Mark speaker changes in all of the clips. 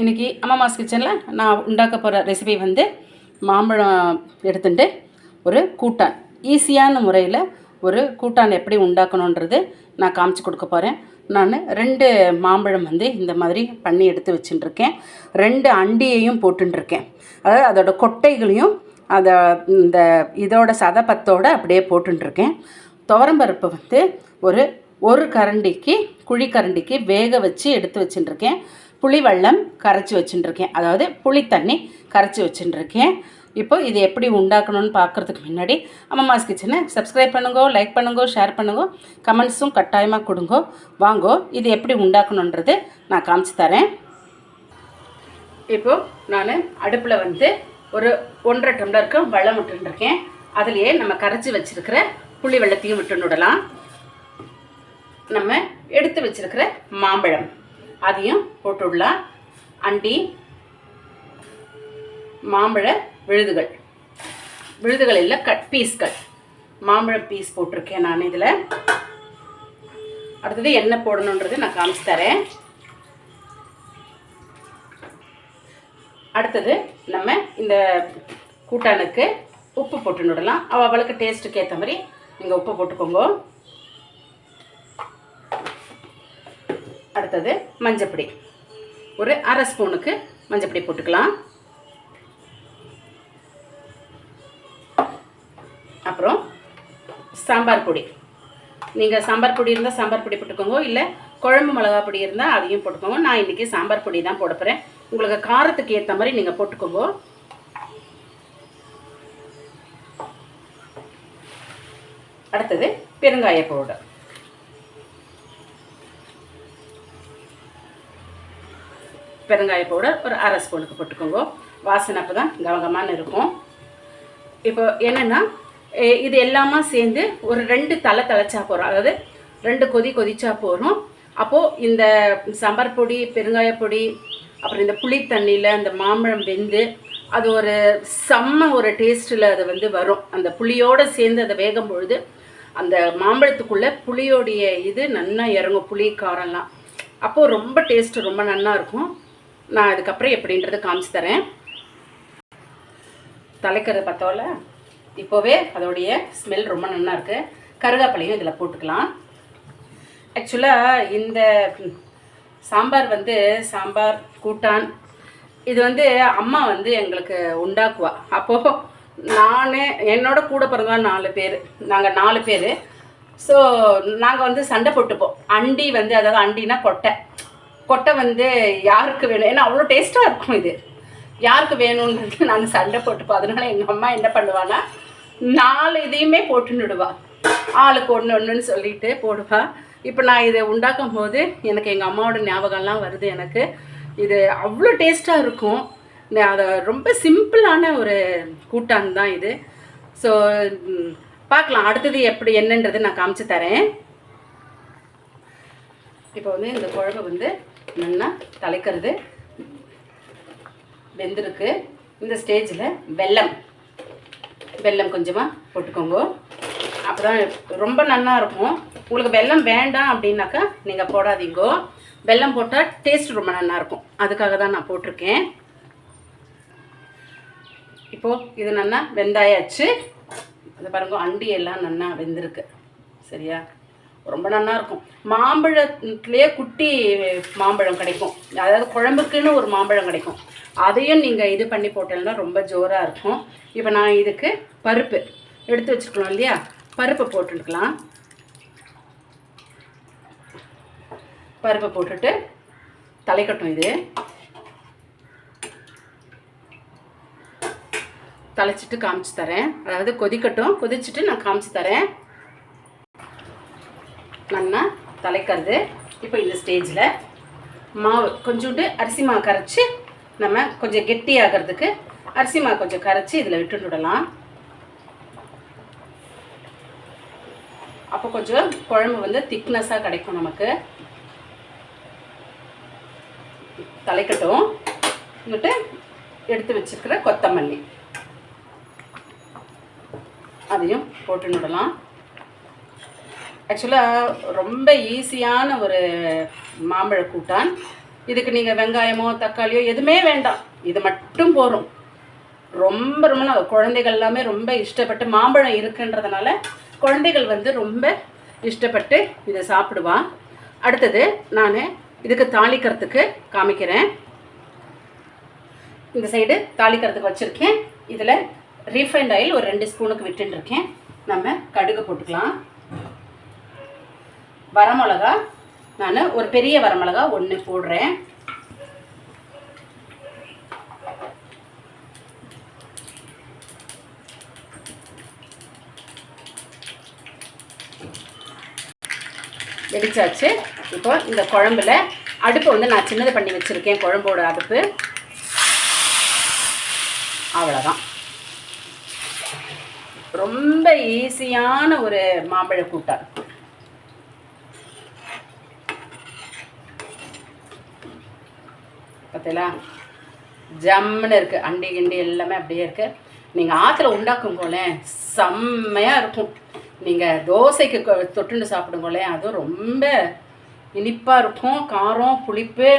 Speaker 1: இன்றைக்கி அம்மாஸ் கிச்சனில் நான் உண்டாக்க போகிற ரெசிபி வந்து மாம்பழம் எடுத்துட்டு ஒரு கூட்டான். ஈஸியான முறையில் ஒரு கூட்டான் எப்படி உண்டாக்கணுன்றது நான் காமிச்சு கொடுக்க போகிறேன் நான் ரெண்டு மாம்பழம் வந்து இந்த மாதிரி பண்ணி எடுத்து வச்சுட்டுருக்கேன். ரெண்டு அண்டியையும் போட்டுருக்கேன் அதாவது அதோட கொட்டைகளையும் அதை இந்த இதோட சதப்பத்தோடு அப்படியே போட்டுருக்கேன் துவரம்பருப்பு வந்து ஒரு ஒரு கரண்டிக்கு குழி கரண்டிக்கு வேக வச்சு எடுத்து வச்சுட்டுருக்கேன். புளி வெள்ளம் கரைச்சி வச்சுட்டுருக்கேன் அதாவது புளி தண்ணி கரைச்சி வச்சுட்டுருக்கேன் இப்போ இது எப்படி உண்டாக்கணும்னு பார்க்குறதுக்கு முன்னாடி அம்மாஸ் கிச்சனை சப்ஸ்கிரைப் பண்ணுங்கோ லைக் பண்ணுங்கோ ஷேர் பண்ணுங்கோ கமெண்ட்ஸும் கட்டாயமாக கொடுங்கோ. வாங்கோ இது எப்படி உண்டாக்கணுன்றது நான் காமிச்சு தரேன். இப்போது நான் அடுப்பில் வந்து ஒரு ஒன்றரை டம்ளருக்கு வெள்ளம் விட்டுருக்கேன். அதுலேயே நம்ம கரைச்சி வச்சுருக்கிற புளி வெள்ளத்தையும் விட்டு விடலாம் நம்ம எடுத்து வச்சிருக்கிற மாம்பழம். அதையும் போட்டுடலாம். அண்டி மாம்பழ விழுதுகள். விழுதுகள் இல்லை கட் பீஸ்கள் மாம்பழ பீஸ் போட்டிருக்கேன் நான் இதில். அடுத்தது என்ன போடணுன்றது நான் காமிச்சு தரேன். அடுத்தது நம்ம இந்த கூட்டானுக்கு உப்பு போட்டு விடலாம் அவள் அவளுக்கு டேஸ்ட்டுக்கு ஏற்ற மாதிரி நீங்கள் உப்பு போட்டுக்கோங்க. அடுத்தது மஞ்சப்பொடி. ஒரு அரை ஸ்பூனுக்கு மஞ்சப்பொடி போட்டுக்கலாம். அப்புறம் சாம்பார் பொடி. நீங்கள் சாம்பார் பொடி இருந்தால் சாம்பார் பொடி போட்டுக்கோங்க. இல்லை குழம்பு மிளகா பொடி இருந்தால் அதையும் போட்டுக்கோங்க. நான் இன்றைக்கி சாம்பார் பொடி தான் போட போகிறேன் உங்களுக்கு காரத்துக்கு ஏற்ற மாதிரி நீங்கள் போட்டுக்கோங்க. அடுத்தது பெருங்காய பவுடர் பெருங்காய பவுடர் ஒரு அரை ஸ்பூனுக்கு போட்டுக்கோங்க. வாசனை அப்போ தான் கவகமான இருக்கும். இப்போ என்னென்னா இது எல்லாமே சேர்ந்து ஒரு ரெண்டு தலை தலைச்சா போகிறோம் அதாவது ரெண்டு கொதி கொதிச்சா போகிறோம் அப்போது இந்த சாம்பார் பொடி பெருங்காய பொடி அப்புறம் இந்த புளி தண்ணியில் அந்த மாம்பழம் வெந்து அது ஒரு செம்ம ஒரு டேஸ்ட்டில் அது வந்து வரும். அந்த புளியோடு சேர்ந்து அதை வேகும் பொழுது அந்த மாம்பழத்துக்குள்ளே புளியோடைய இது நல்லா இறங்கும். புளி காரம்லாம் அப்போது ரொம்ப டேஸ்ட்டு ரொம்ப நல்லா இருக்கும். நான் அதுக்கப்புறம் எப்படின்றத காமிச்சு தரேன். தலைக்கிறது பார்த்தோல இப்போவே அதோடைய ஸ்மெல் ரொம்ப நல்லா இருக்குது கருவேப்பிலையும் இதில் போட்டுக்கலாம். ஆக்சுவலாக இந்த சாம்பார் வந்து சாம்பார் கூட்டான் இது வந்து அம்மா வந்து எங்களுக்கு உண்டாக்குவா. அப்போது நான் என்னோட கூட பிறந்தா நாலு பேர். நாங்கள் நாலு பேர். ஸோ நாங்கள் வந்து சண்டை போட்டுப்போம். அண்டி வந்து அதாவது அண்டினா கொட்டை. கொட்டை வந்து யாருக்கு வேணும்? ஏன்னா அவ்வளோ டேஸ்ட்டாக இருக்கும் இது. யாருக்கு வேணும்ன்றது நாங்கள் சண்டை போட்டுப்போம் அதனால எங்கள் அம்மா என்ன பண்ணுவான்னா நாலு இதையுமே போட்டுன்னுடுவா. ஆளுக்கு ஒன்று ஒன்றுன்னு சொல்லிட்டு போடுவா. இப்போ நான் இதை உண்டாக்கும் போது எனக்கு எங்கள் அம்மாவோட ஞாபகம்லாம் வருது எனக்கு. இது அவ்வளோ டேஸ்ட்டாக இருக்கும். அதை ரொம்ப சிம்பிளான ஒரு கூட்டான் தான் இது. ஸோ பார்க்கலாம். அடுத்தது எப்படி என்னன்றது நான் காமிச்சு தரேன். இப்போ வந்து இந்த குழம்பு வந்து நல்லா தலைக்கிறது வெந்திருக்கு. இந்த ஸ்டேஜில் வெல்லம். வெல்லம் கொஞ்சமாக போட்டுக்கோங்க. அப்புறம் ரொம்ப நல்லா இருக்கும். உங்களுக்கு வெல்லம் வேண்டாம் அப்படின்னாக்கா நீங்கள் போடாதீங்கோ. வெல்லம் போட்டால் டேஸ்ட் ரொம்ப நல்லா இருக்கும். அதுக்காக தான் நான் போட்டிருக்கேன். இப்போது இது நல்லா வெந்தாயாச்சு. அது பாருங்க அண்டி எல்லாம் நல்லா வெந்திருக்கு. சரியா? ரொம்ப நல்லா இருக்கும். மாம்பழத்துலேயே குட்டி மாம்பழம் கிடைக்கும். அதாவது குழம்புக்குன்னு ஒரு மாம்பழம் கிடைக்கும். அதையும் நீங்கள் இது பண்ணி போட்டீங்கன்னா ரொம்ப ஜோராக இருக்கும். இப்போ நான் இதுக்கு பருப்பு எடுத்து வச்சுருக்கணும் இல்லையா? பருப்பை போட்டுக்கலாம். பருப்பை போட்டுட்டு தலைக்கட்டும் இது. தலைச்சிட்டு காமிச்சு தரேன். அதாவது கொதிக்கட்டும். கொதிச்சுட்டு நான் காமிச்சு தரேன். நம்ம தலைக்கிறது இப்போ இந்த ஸ்டேஜில் மாவு கொஞ்சோண்டு அரிசி மாவு கரைச்சி நம்ம கொஞ்சம் கெட்டியாகிறதுக்கு அரிசி மாவு கொஞ்சம் கரைச்சி இதில் விட்டுட்டு விடலாம். அப்போ கொஞ்சம் குழம்பு வந்து திக்னஸாக கிடைக்கும் நமக்கு. தலைக்கட்டும். வந்துட்டு எடுத்து வச்சுருக்கிற கொத்தமல்லி. அதையும் போட்டு விடலாம். ஆக்சுவலாக ரொம்ப ஈஸியான ஒரு மாம்பழ கூட்டான். இதுக்கு நீங்கள் வெங்காயமோ தக்காளியோ எதுவுமே வேண்டாம். இது மட்டும் போதும். ரொம்ப ரொம்ப குழந்தைகள் எல்லாமே ரொம்ப இஷ்டப்பட்டு மாம்பழம் இருக்குன்றதுனால குழந்தைகள் வந்து ரொம்ப இஷ்டப்பட்டு இதை சாப்பிடுவான் அடுத்தது நான் இதுக்கு தாளிக்கிறதுக்கு காமிக்கிறேன். இந்த சைடு தாளிக்கிறதுக்கு வச்சுருக்கேன். இதில் ரீஃபைண்ட் ஆயில் ஒரு ரெண்டு ஸ்பூனுக்கு விட்டுருக்கேன் நம்ம கடுகு போட்டுக்கலாம். வரமிளகா. நான் ஒரு பெரிய வரமிளகா ஒன்று போடுறேன். வெடிச்சாச்சு. இப்போ இந்த குழம்புல அடுப்பு வந்து நான் சின்னது பண்ணி வச்சுருக்கேன் குழம்போட அடுப்பு. அவ்வளோதான் ரொம்ப ஈஸியான ஒரு மாம்பழ கூட்டம் பார்த்தீங்களா ஜம்முன்னு இருக்குது அண்டி கிண்டி எல்லாமே அப்படியே இருக்குது நீங்கள் ஆற்றுல உண்டாக்கும் போலேன் செம்மையாக இருக்கும். நீங்கள் தோசைக்கு தொட்டுன்னு தொட்டுண்டு சாப்பிடும் அதுவும் ரொம்ப இனிப்பாக இருக்கும். காரம் புளிப்பு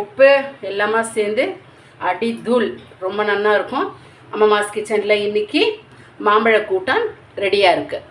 Speaker 1: உப்பு எல்லாமே சேர்ந்து அடி தூள் ரொம்ப நல்லா இருக்கும். அம்மாஸ் கிச்சனில் இன்றைக்கி மாம்பழ கூட்டான் ரெடியாக இருக்குது